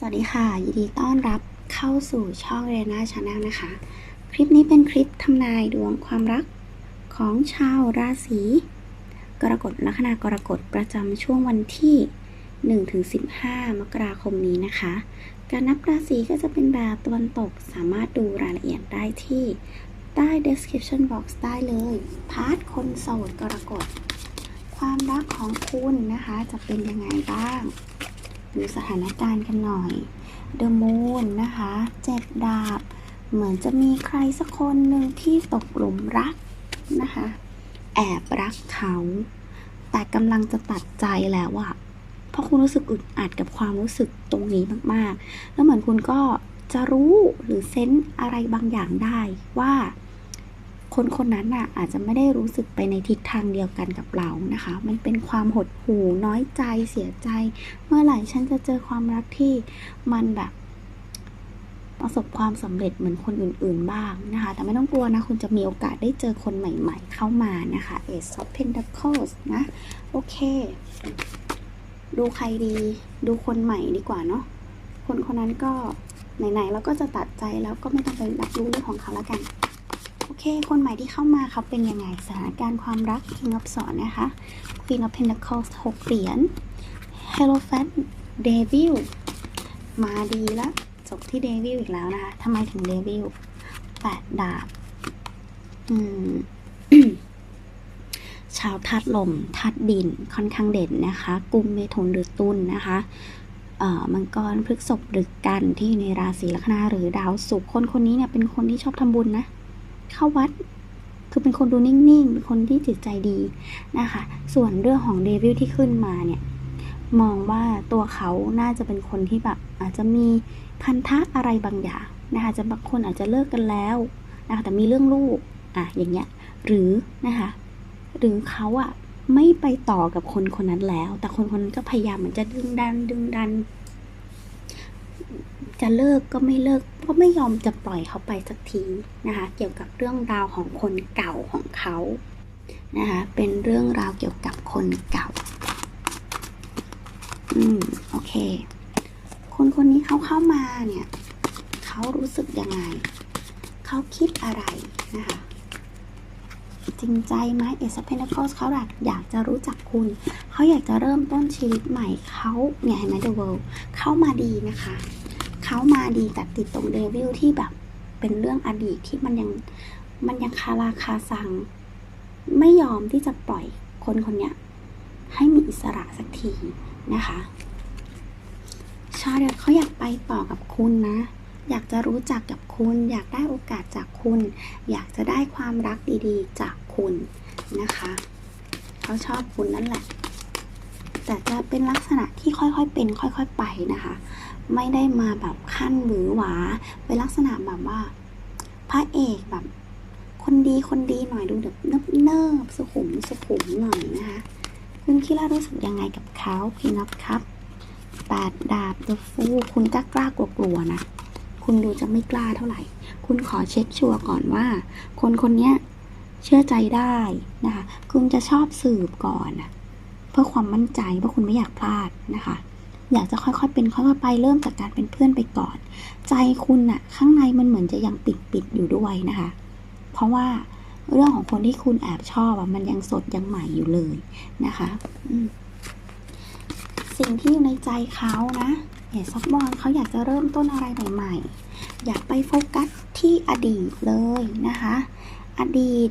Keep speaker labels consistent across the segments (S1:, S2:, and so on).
S1: สวัสดีค่ะ ยินดีต้อนรับเข้าสู่ช่องเรนาชาแนลนะคะ คลิปนี้เป็นคลิปทำนายดวงความรักของชาวราศีกรกฎลัคนากรกฎประจำช่วงวันที่ 1-15 มกราคมนี้นะคะ การนับราศีก็จะเป็นแบบตะวันตกสามารถดูรายละเอียดได้ที่ใต้ description box ได้เลย พาร์ทคนโสดกรกฎ ความรักของคุณนะคะจะเป็นยังไงบ้าง ดูสถานการณ์กันหน่อย The Moon นะคะเจ็ดดาบ เหมือนจะมีใครสักคนหนึ่งที่ตกหลุมรักนะคะ แอบรักเขา แต่กำลังจะตัดใจแล้วอะเพราะคุณรู้สึกอึดอัดกับความรู้สึกตรงนี้มากๆ แล้วเหมือนคุณก็จะรู้หรือเซนส์อะไรบางอย่างได้ว่า คนคนนั้นน่ะอาจจะไม่ได้รู้สึกไปในทิศทางเดียวกันกับเรานะคะ มันเป็นความหดหู่น้อยใจเสียใจ เมื่อไหร่ฉันจะเจอความรักที่มันแบบประสบความสำเร็จเหมือนคนอื่น ๆ บ้างนะคะ แต่ไม่ต้องกลัวนะ คุณจะมีโอกาสได้เจอคนใหม่ ๆ เข้ามานะคะ Ace of Pentacles นะ โอเค ดูใครดี ดูคนใหม่ดีกว่าเนาะ คนคนนั้นก็ไหน ๆ เราก็จะตัดใจแล้วก็ไม่ต้องไปรับรู้เรื่องของเขาแล้วกัน โอเค คนใหม่ที่เข้ามาเขาเป็นยังไงสถานการณ์ความรัก King of Swords นะคะ Queen of Pentacles 6เหรียญ Hierophant Devil มาดีล้วจบที่เดวิลอีกแล้วนะคะทำไมถึงเดวิลแปดดาบ อืมชาวธาตุลมธาตุดินค่อนข้างเด่นนะคะ กุมเมถุนหรือตุลนนะคะมังกรพฤกษภหรือกันที่อยู่ในราศีลัคนาหรือดาวศุกร์คนคนนี้เนี่ยเป็นคนที่ชอบทำบุญนะ เข้าวัด คือเป็นคนดูนิ่งๆเป็นคนที่จิตใจดีนะคะ ส่วนเรื่องของเดวิลที่ขึ้นมาเนี่ย มองว่าตัวเขาน่าจะเป็นคนที่แบบอาจจะมีพันธะอะไรบางอย่างนะคะจะบางคนอาจจะเลิกกันแล้วนะคะแต่มีเรื่องลูกอะอย่างเงี้ยหรือนะคะหรือเขาอะไม่ไปต่อกับคนคนนั้นแล้ว แต่คนคนนั้นก็พยายามเหมือนจะดึงดันดึงดัน จะเลิกก็ไม่เลิกก็ไม่ยอมจะปล่อยเขาไปสักทีนะคะ เกี่ยวกับเรื่องราวของคนเก่าของเขานะคะเป็นเรื่องราวเกี่ยวกับคนเก่า อืมโอเค คนคนนี้เขาเข้ามาเนี่ยเขารู้สึกยังไงเขาคิดอะไรนะคะจริงใจไหมเอสเพนเ c ลเขาอยากอยากจะรู้จักคุณ เขาอยากจะเริ่มต้นชีวิตใหม่เขาเนี่ยเห็นไหม The World เข้ามาดีนะคะ เขามาดีแต่ติดตรงเดวิลที่แบบเป็นเรื่องอดีตที่มันยังมันยังคาราคาซัง ไม่ยอมที่จะปล่อยคนคนเนี้ยให้มีอิสระสักทีนะคะชาเดตเขาอยากไปต่อกับคุณนะ อยากจะรู้จักกับคุณ อยากได้โอกาสจากคุณ อยากจะได้ความรักดีๆ จากคุณนะคะ เขาชอบคุณนั่นแหละ แต่จะเป็นลักษณะที่ค่อยๆเป็น ค่อย ๆ ไปนะคะ ไม่ได้มาแบบขั้นหวือหวาเป็นลักษณะแบบว่า พระเอกแบบ คนดีคนดีหน่อยดูแบบเนิบเนิบๆสุขุมสุขุมหน่อยนะคะคุณคิดว่ารู้สึกยังไงกับเขาพี่นับครับแปดดาบ The Fool คุณกล้ากล้ากลัวกลัวๆนะคุณดูจะไม่กล้าเท่าไหร่ คุณขอเช็คชัวร์ก่อนว่า คนคนนี้เชื่อใจได้นะคะ คุณจะชอบสืบก่อนนะเพื่อความมั่นใจว่าคุณไม่อยากพลาดนะคะ อยากจะค่อยๆเป็นค่อยๆไปเริ่มจากการเป็นเพื่อนไปก่อน ใจคุณน่ะข้างในมันเหมือนจะยังปิดๆอยู่ด้วยนะคะ เพราะว่าเรื่องของคนที่คุณแอบชอบอะมันยังสดยังใหม่อยู่เลยนะคะสิ่งที่อยู่ในใจเขานะเอซับบอลเขาอยากจะเริ่มต้นอะไรใหม่ๆ อยากไปโฟกัสที่อดีตเลยนะคะ อดีต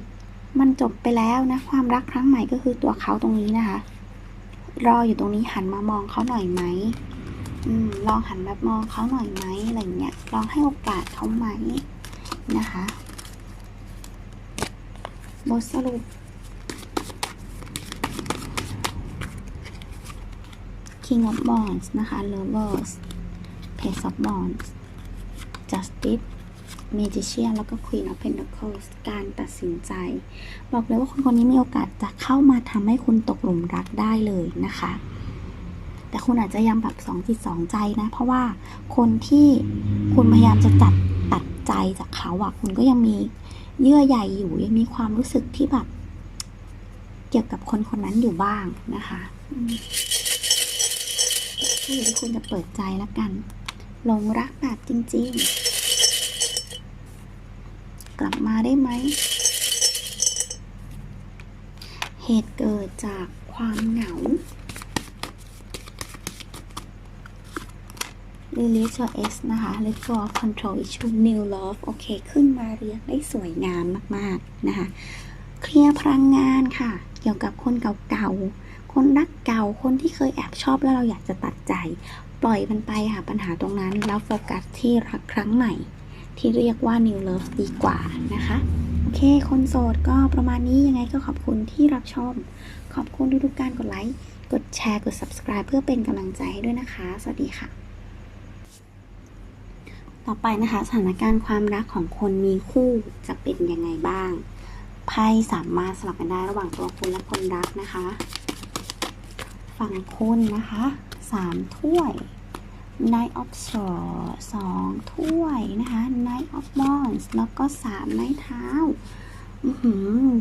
S1: มันจบไปแล้วนะ ความรักครั้งใหม่ก็คือตัวเขาตรงนี้นะคะ รออยู่ตรงนี้หันมามองเขาหน่อยไหมอืมลองหันแบบมองเขาหน่อยไหมอะไรเงี้ย ลองให้โอกาสเขาไหมนะคะ บทสรุป King of Wands นะคะ Lovers Page of Wands Justice Magician แล้วก็ Queen of Pentacles การตัดสินใจ บอกเลยว่าคนคนนี้มีโอกาสจะเข้ามาทำให้คุณตกหลุมรักได้เลยนะคะ แต่คุณอาจจะยังแบบสองจิตสองใจนะ เพราะว่าคนที่คุณพยายามจะจัดตัดใจจากเขาอะคุณก็ยังมีเยื่อใยอยู่ยังมีความรู้สึกที่แบบ เกี่ยวกับคนคนนั้นอยู่บ้างนะคะอืมก็อยู่ที่คุณจะเปิดใจแล้วกันหลงรักแบบจริง ๆ กลับมาได้ไหม เหตุเกิดจากความเหงา Release your S นะคะ Let go of control issue new love โอเค ขึ้นมาเรียงได้สวยงามมาก ๆ นะคะ เคลียร์พลังงานค่ะ เกี่ยวกับคนเก่าๆ คนรักเก่า คนที่เคยแอบชอบแล้วเราอยากจะตัดใจ ปล่อยมันไปค่ะปัญหาตรงนั้น แล้วโฟกัสที่รักครั้งใหม่ ที่เรียกว่า new love ดีกว่านะคะ โอเค คนโสดก็ประมาณนี้ยังไงก็ขอบคุณที่รับชม ขอบคุณทุกๆการกดไลค์ กดแชร์ กด subscribe เพื่อเป็นกำลังใจให้ด้วยนะคะ สวัสดีค่ะต่อไปนะคะสถานการณ์ความรักของคนมีคู่จะเป็นยังไงบ้างไพ่สามารถสลับกันได้ระหว่างตัวคุณและคนรักนะคะ ฝั่งคุณนะคะสามถ้วย Knight of Swords สองถ้วยนะคะ Knight of Wands แล้วก็สามไม้เท้า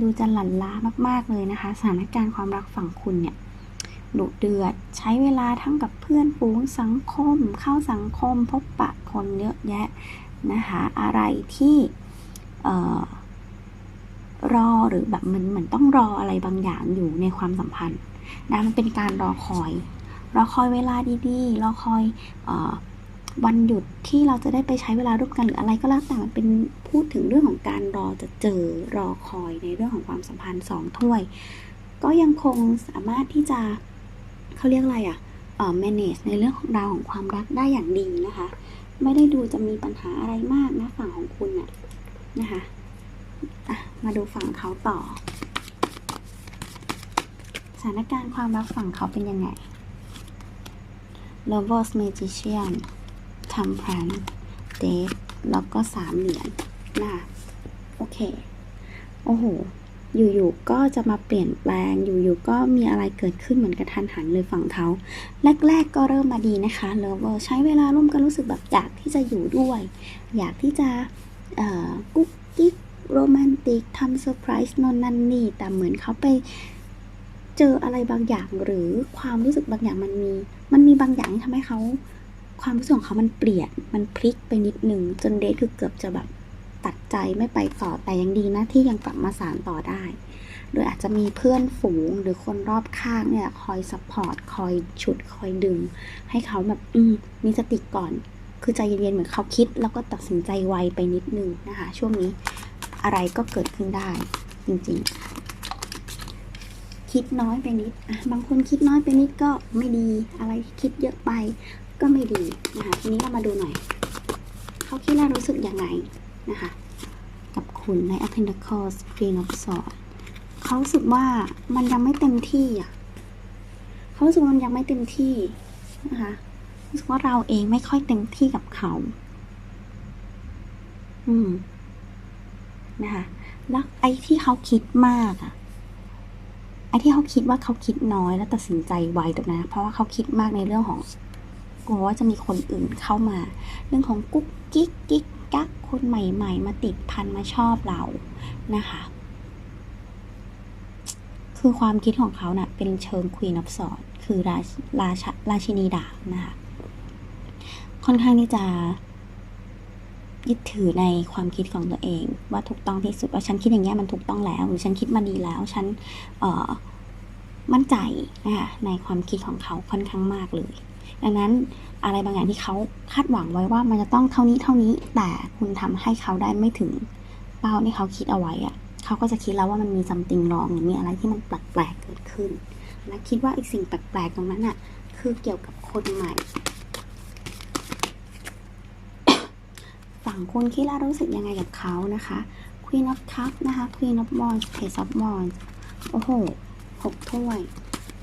S1: ดูจะหลั่นล้ามาก ๆ เลยนะคะ สถานการณ์ความรักฝั่งคุณเนี่ยดุเดือดใช้เวลาทั้งกับเพื่อนฝูงสังคม เข้าสังคมพบปะคนเยอะแยะนะคะ อะไรที่เรอหรือแบบมือนเหมือนต้องรออะไรบางอย่างอยู่ในความสัมพันธ์นะมันเป็นการรอคอย รอคอยเวลาดีๆ รอคอยอวันหยุดที่เราจะได้ไปใช้เวลาร่วมกันหรืออะไรก็แล้วแต่มันเป็นพูดถึงเรื่องของการรอจะเจอรอคอยในเรื่องของความสัมพันธ์สองถ้วย ก็ยังคงสามารถที่จะเขาเรียกอะไรอะเอ่อ manage ในเรื่องของราวของความรักได้อย่างดีนะคะ ไม่ได้ดูจะมีปัญหาอะไรมากนะฝั่งของคุณน่ะนะคะอะมาดูฝั่งเขาต่อ สถานการณ์ความรักฝั่งเขาเป็นยังไง Lovers Magician Temperance Death แล้วก็สามเหรียญนะคะโอเค โอ้โห อยู่ๆ ก็จะมาเปลี่ยนแปลง อยู่ๆ ก็มีอะไรเกิดขึ้นเหมือนกระทันหันเลยฝั่งเขาแรกๆ ก็เริ่มมาดีนะคะเลเวอร์ใช้เวลาร่วมกันรู้สึกแบบอยากที่จะอยู่ด้วย อยากที่จะกุ๊กกิ๊กโรแมนติกทำเซอร์ไพรส์นนนั่นนี่ แต่เหมือนเขาไป เจออะไรบางอย่างหรือความรู้สึกบางอย่างมันมี มันมีบางอย่างที่ทำให้เขา ความรู้สึกของเขามันเปลี่ยน มันพลิกไปนิดหนึ่งจนเดทคือเกือบจะแบบตัดใจไม่ไปต่อแต่ยังดีนะที่ยังกลับมาสานต่อได้ โดยอาจจะมีเพื่อนฝูงหรือคนรอบข้างเนี่ยคอยซัพพอร์ตคอยฉุดคอยดึง ให้เขาแบบอืมมีสติก่อน คือใจเย็นๆเหมือนเขาคิด แล้วก็ตัดสินใจไวไปนิดนึงนะคะ ช่วงนี้อะไรก็เกิดขึ้นได้จริงๆ คิดน้อยไปนิดบางคนคิดน้อยไปนิดก็ไม่ดี อะไรคิดเยอะไปก็ไม่ดีนะคะ ทีนี้เรามาดูหน่อย เขาคิดแล้วรู้สึกยังไงนะคะ กับคุณใน a t t e n t a c l s Queen of Swords เขารู้สึกว่ามันยังไม่เต็มที่อะเขารู้สึกว่ามันยังไม่เต็มที่นะคะรู้สึกว่าเราเองไม่ค่อยเต็มที่กับเขา อืมนะคะแล้วไอ้ที่เขาคิดมากอะ ที่เขาคิดว่าเขาคิดน้อยแล้วตัดสินใจไวตรงนั้นเพราะว่าเขาคิดมากในเรื่องของกลัวว่าจะมีคนอื่นเข้ามา เรื่องของกุ๊กกิ๊กกิ๊กกักคนใหม่ ๆ มาติดพันมาชอบเรานะคะ คือความคิดของเขาเนะ่ะเป็นเชิง Queen of Swords คือราชราชราชินีดาบนะคะ ค่อนข้างที่จะ ยึดถือในความคิดของตัวเอง ว่าถูกต้องที่สุดว่าฉันคิดอย่างเงี้ยมันถูกต้องแล้ว หรือฉันคิดมาดีแล้ว ฉันเออมั่นใจนะคะในความคิดของเขาค่อนข้างมากเลย ดังนั้นอะไรบางอย่างที่เขาคาดหวังไว้ว่ามันจะต้องเท่านี้เท่านี้ แต่คุณทำให้เขาได้ไม่ถึงเป้าที่เขาคิดเอาไว้อะเขาก็จะคิดแล้วว่ามันมีซัมติงรองหรือมีอะไรที่มันแปลกๆเกิดขึ้น และคิดว่าอีกสิ่งแปลกๆตรงนั้นอะคือเกี่ยวกับคนใหม่ ฝั่งคุณคิดแล้วรู้สึกยังไงกับเขานะคะ Queen of Cup นะคะ Queen of Wands Page of Wands โอ้โหหกถ้วย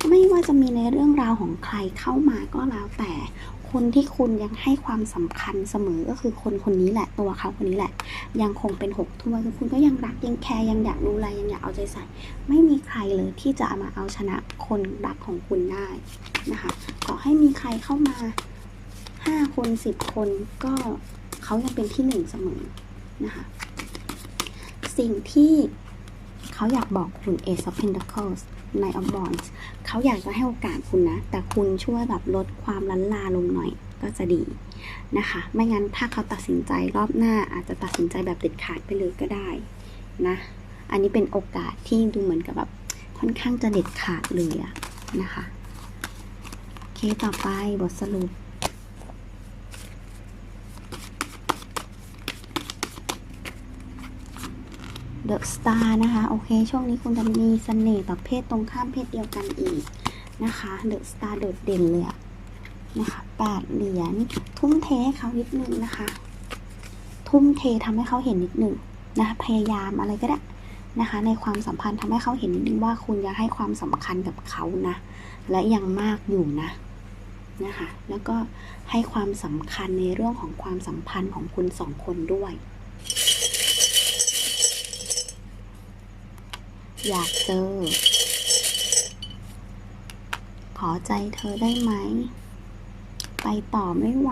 S1: ไม่ว่าจะมีในเรื่องราวของใครเข้ามาก็แล้วแต่ คนที่คุณยังให้ความสำคัญเสมอก็คือคนคนนี้แหละตัวเขาคนนี้แหละ ยังคงเป็นหกถ้วยคือคุณก็ยังรักยังแคร์ยังอยากดูแลยังอยากเอาใจใส่ ไม่มีใครเลยที่จะมาเอาชนะคนรักของคุณได้นะคะต่อให้มีใครเข้ามาห้าคนสิบคนก็ เขายังเป็นที่หนึ่งเสมอนะคะสิ่งที่เขาอยากบอกคุณ Ace of Pentacles ใน of Wands เขาอยากจะให้โอกาสคุณนะ แต่คุณช่วยแบบลดความลันลาลงหน่อยก็จะดีนะคะ ไม่งั้นถ้าเขาตัดสินใจรอบหน้าอาจจะตัดสินใจแบบเด็ดขาดไปเลยก็ได้นะ อันนี้เป็นโอกาสที่ดูเหมือนกับแบบค่อนข้างจะเด็ดขาดเลยอะนะคะโอเคต่อไปบทสรุป เดอะสตาร์นะคะ โอเค ช่วงนี้คุณจะมีเสน่ห์ต่อเพศตรงข้ามเพศเดียวกันอีกนะคะเดอะสตาร์โดดเด่นเลยนะคะแปดเหรียญทุ่มเทให้เขานิดนึงนะคะ ทุ่มเททำให้เขาเห็นนิดนึงนะคะพยายามอะไรก็ได้นะคะ ในความสัมพันธ์ทำให้เขาเห็นนิดนึงว่าคุณยังให้ความสำคัญกับเขานะ และยังมากอยู่นะนะคะ แล้วก็ให้ความสำคัญในเรื่องของความสัมพันธ์ของคุณสองคนด้วย อยากเจอ ขอใจเธอได้ไหม ไปต่อไม่ไหว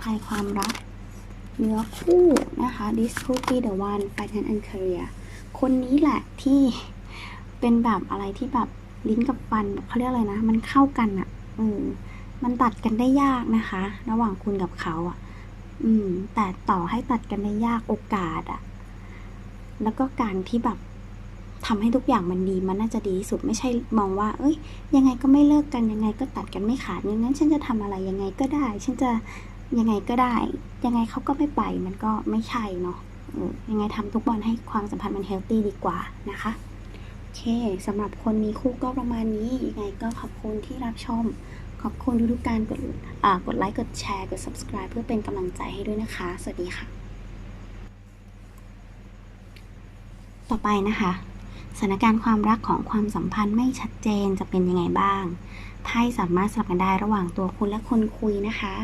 S1: ภายความรัก เนื้อคู่นะคะ this could be the one finance and career คนนี้แหละที่เป็นแบบอะไรที่แบบลิ้นกับฟันเขาเรียกอะไรนะ มันเข้ากันอะเออมันตัดกันได้ยากนะคะ ระหว่างคุณกับเขาอะ อืม แต่ต่อให้ตัดกันได้ยากโอกาสอะแล้วก็การที่แบบทำให้ทุกอย่างมันดีมันน่าจะดีที่สุดไม่ใช่มองว่า เอ้ย ยังไงก็ไม่เลิกกันยังไงก็ตัดกันไม่ขาดอย่างนั้น ฉันจะทำอะไรยังไงก็ได้ ฉันจะยังไงก็ได้ ยังไงเขาก็ไม่ไปมันก็ไม่ใช่เนาะยังไงทำทุกวันให้ความสัมพันธ์มันเฮลตี้ดีกว่านะคะโอเคสำหรับคนมีคู่ก็ประมาณนี้ยังไงก็ขอบคุณที่รับชม ขอบคุณทุกๆการกดอ่ากดไลค์ กดแชร์ กด subscribe เพื่อเป็นกำลังใจให้ด้วยนะคะ สวัสดีค่ะ ต่อไปนะคะ สถานการณ์ความรักของความสัมพันธ์ไม่ชัดเจนจะเป็นยังไงบ้างไพ่สามารถสลับกันได้ระหว่างตัวคุณและคนคุยนะคะ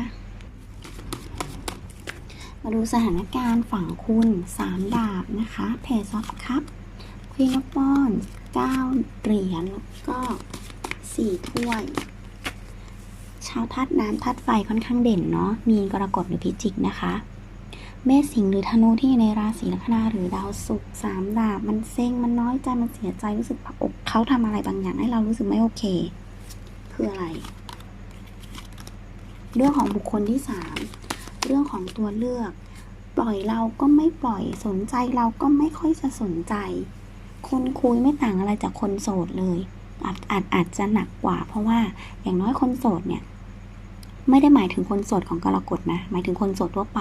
S1: มาดูสถานการณ์ฝั่งคุณสามดาบนะคะเพจซับคัพควีนอ f ปอนเก้าเหรียญแล้วก็สี่ถ้วย ชาวธาตุน้ำธาตุไฟค่อนข้างเด่นเนาะมีกรกฎหรือพิจิกนะคะเมษสิงห์หรือธนูที่อยู่ในราศีลัคนาหรือดาวศุกร์สามดาบมันเซ็งมันน้อยใจมันเสียใจรู้สึกผักอกเขาทำอะไรบางอย่างให้เรารู้สึกไม่โอเค คืออะไร เรื่องของบุคคลที่สามเรื่องของตัวเลือก ปล่อยเราก็ไม่ปล่อยสนใจเราก็ไม่ค่อยจะสนใจ คนคุยไม่ต่างอะไรจากคนโสดเลยอาจอาจอาจจะหนักกว่า เพราะว่าอย่างน้อยคนโสดเนี่ย ไม่ได้หมายถึงคนโสดของกรกฎนะ หมายถึงคนโสดทั่วไป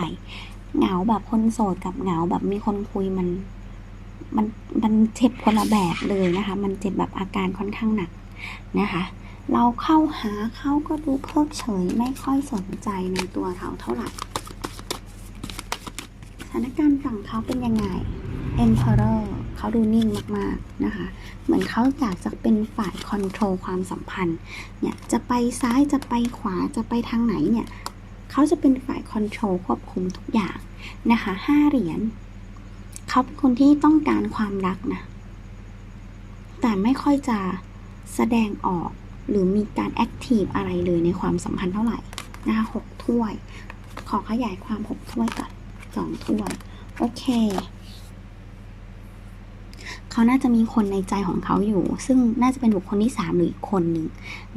S1: เหงาแบบคนโสดกับเหงาแบบมีคนคุยมันมันมันเจ็บคนละแบบเลยนะคะ มันเจ็บแบบอาการค่อนข้างหนักนะคะ เราเข้าหาเขาก็ดูเพิกเฉยไม่ค่อยสนใจในตัวเขาเท่าไหร่ สถานการณ์ฝั่งเขาเป็นยังไง Emperor เขาดูนิ่งมากๆนะคะ เหมือนเขาอยากจะเป็นฝ่ายคอนโทรลความสัมพันธ์เนี่ยจะไปซ้ายจะไปขวาจะไปทางไหนเนี่ยเขาจะเป็นฝ่ายคอนโทรลควบคุมทุกอย่างนะคะห้าเหรียญเขาเป็นคนที่ต้องการความรักนะ แต่ไม่ค่อยจะแสดงออกหรือมีการแอคทีฟอะไรเลยในความสัมพันธ์เท่าไหร่นะคะหกถ้วย ขอขยายความหกถ้วยก่อนสองถ้วย โอเค เขาน่าจะมีคนในใจของเขาอยู่ ซึ่งน่าจะเป็นบุคคลที่สามหรืออีกคนหนึ่ง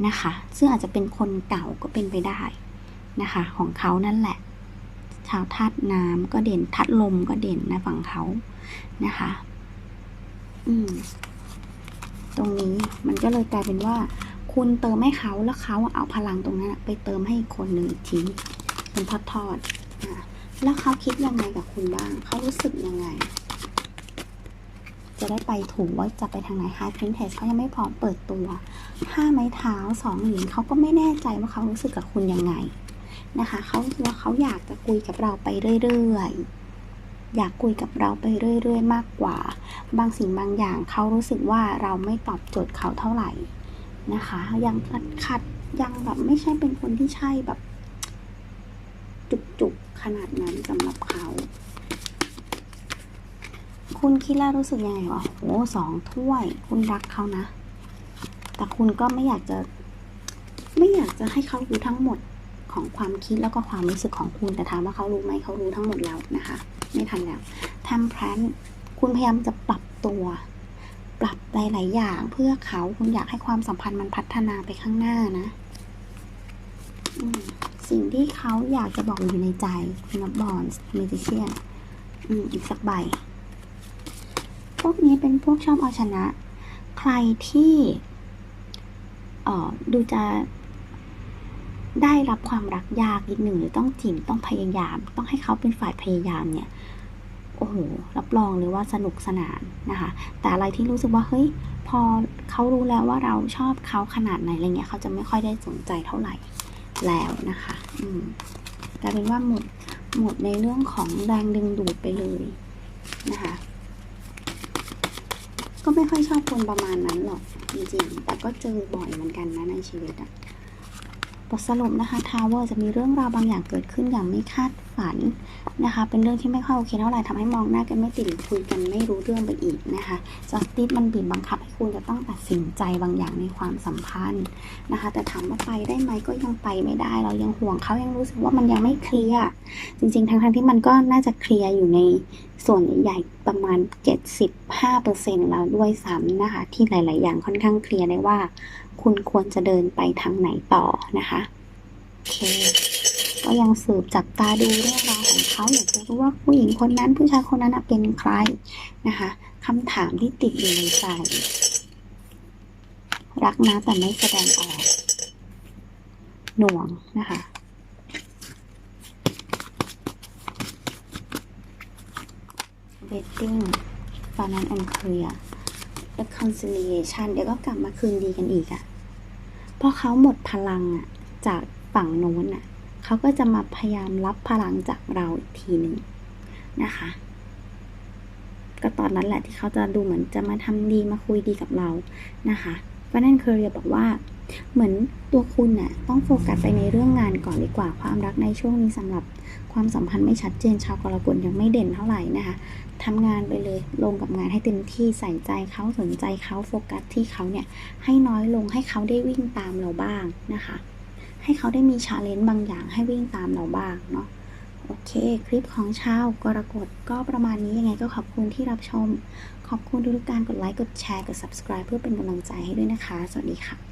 S1: นะคะ ซึ่งอาจจะเป็นคนเก่าก็เป็นไปได้นะคะ ของเขานั่นแหละ ชาวธาตุน้ำก็เด่นธาตุลมก็เด่นนะฝั่งเขานะคะ อืม ตรงนี้มันก็เลยกลายเป็นว่า คุณเติมให้เขาแล้วเขาเอาพลังตรงนั้นไปเติมให้คนหนึ่งอีกทีเป็นทอดๆอะแล้วเขาคิดยังไงกับคุณบ้าง เขารู้สึกยังไง จะได้ไปถูกว่าจะไปทางไหน High Princess เขายังไม่พร้อมเปิดตัวห้าไม้เท้าสองเหรียญเขาก็ไม่แน่ใจว่าเขารู้สึกกับคุณยังไงนะคะเขาว่าเขาอยากจะคุยกับเราไปเรื่อยๆ อยากคุยกับเราไปเรื่อยๆ มากกว่า บางสิ่งบางอย่างเขารู้สึกว่าเราไม่ตอบโจทย์เขาเท่าไหร่นะคะ ยังขัดขัดยังแบบไม่ใช่เป็นคนที่ใช่แบบ จุกๆขนาดนั้นสำหรับเขา คุณคิดแล้วรู้สึกยังไงวะโอ้สองถ้วย คุณรักเขานะ แต่คุณก็ไม่อยากจะ ไม่อยากจะให้เขารู้ทั้งหมดของความคิดแล้วก็ความรู้สึกของคุณแต่ถามว่าเขารู้ไหมเขารู้ทั้งหมดแล้วนะคะ ไม่ทันแล้วทำแพลนคุณพยายามจะปรับตัว ปรับหลาย ๆ อย่างเพื่อเขาคุณอยากให้ความสัมพันธ์มันพัฒนาไปข้างหน้านะสิ่งที่เขาอยากจะบอกอยู่ในใจคุณนับบอลเมจิเชียนอีกสักใบ พวกนี้เป็นพวกชอบเอาชนะ ใครที่เอ่อดูจะได้รับความรักยากนิดหนึ่งหรือต้องจีบต้องพยายาม ต้องให้เขาเป็นฝ่ายพยายามเนี่ยโอ้โหรับรองเลยว่าสนุกสนานนะคะ แต่อะไรที่รู้สึกว่าเฮ้ยพอเขารู้แล้วว่าเราชอบเขาขนาดไหนอะไรเงี้ยเขาจะไม่ค่อยได้สนใจเท่าไหร่แล้วนะคะอืมกลายเป็นว่าหมดหมดในเรื่องของแรงดึงดูดไปเลยนะคะ ก็ไม่ค่อยชอบคนประมาณนั้นหรอกจริงๆ แต่ก็เจอบ่อยเหมือนกันนะในชีวิตอะบทสรุปนะคะทาวเวอร์จะมีเรื่องราวบางอย่างเกิดขึ้นอย่างไม่คาด ฝันนะคะ เป็นเรื่องที่ไม่ค่อยโอเคเท่าไหร่ทำให้มองหน้ากันไม่ติดหรือคุยกันไม่รู้เรื่องไปอีกนะคะจัสติสมันบีบบังคับให้คุณจะต้องตัดสินใจบางอย่างในความสัมพันธ์นะคะ แต่ถามว่าไปได้ไหมก็ยังไปไม่ได้ เรายังห่วงเขายังรู้สึกว่ามันยังไม่เคลียร์จริง ๆ ทั้งๆที่มันก็น่าจะเคลียร์อยู่ในส่วนใหญ่ประมาณ 75%แล้วด้วยซ้ำนะคะ ที่หลาย ๆ อย่างค่อนข้างเคลียร์ได้ว่า คุณควรจะเดินไปทางไหนต่อนะคะโอเค ก็ยังสืบจับตาดูเรื่องราวของเขาอยากจะรู้ว่าผู้หญิงคนนั้นผู้ชายคนนั้นเป็นใครนะคะคำถามที่ติดอยู่ในใจ รักนะแต่ไม่แสดงออก หน่วงนะคะ dating finance and career reconciliation เดี๋ยวก็กลับมาคืนดีกันอีกอะเพราะเขาหมดพลังอะจากฝั่งโน้นอะ เขาก็จะมาพยายามรับพลังจากเราอีกทีหนึ่งนะคะ ก็ตอนนั้นแหละที่เขาจะดูเหมือนจะมาทำดีมาคุยดีกับเรานะคะเพราะนั่นเคอรียบอกว่า เหมือนตัวคุณน่ะต้องโฟกัสไปในเรื่องงานก่อนดีกว่าความรักในช่วงนี้สำหรับความสัมพันธ์ไม่ชัดเจนชาวกรกฎยังไม่เด่นเท่าไหร่นะคะทำงานไปเลยลงกับงานให้เต็มที่ใส่ใจเขาสนใจเขาโฟกัสที่เขาเนี่ยให้น้อยลงให้เขาได้วิ่งตามเราบ้างนะคะ ให้เขาได้มีชาเลนจ์บางอย่างให้วิ่งตามเราบ้างเนาะโอเค คลิปของชาวกรกฎก็ประมาณนี้ยังไงก็ขอบคุณที่รับชม ขอบคุณทุกการกดไลค์ กดแชร์ กด subscribe เพื่อเป็นกำลังใจให้ด้วยนะคะ สวัสดีค่ะ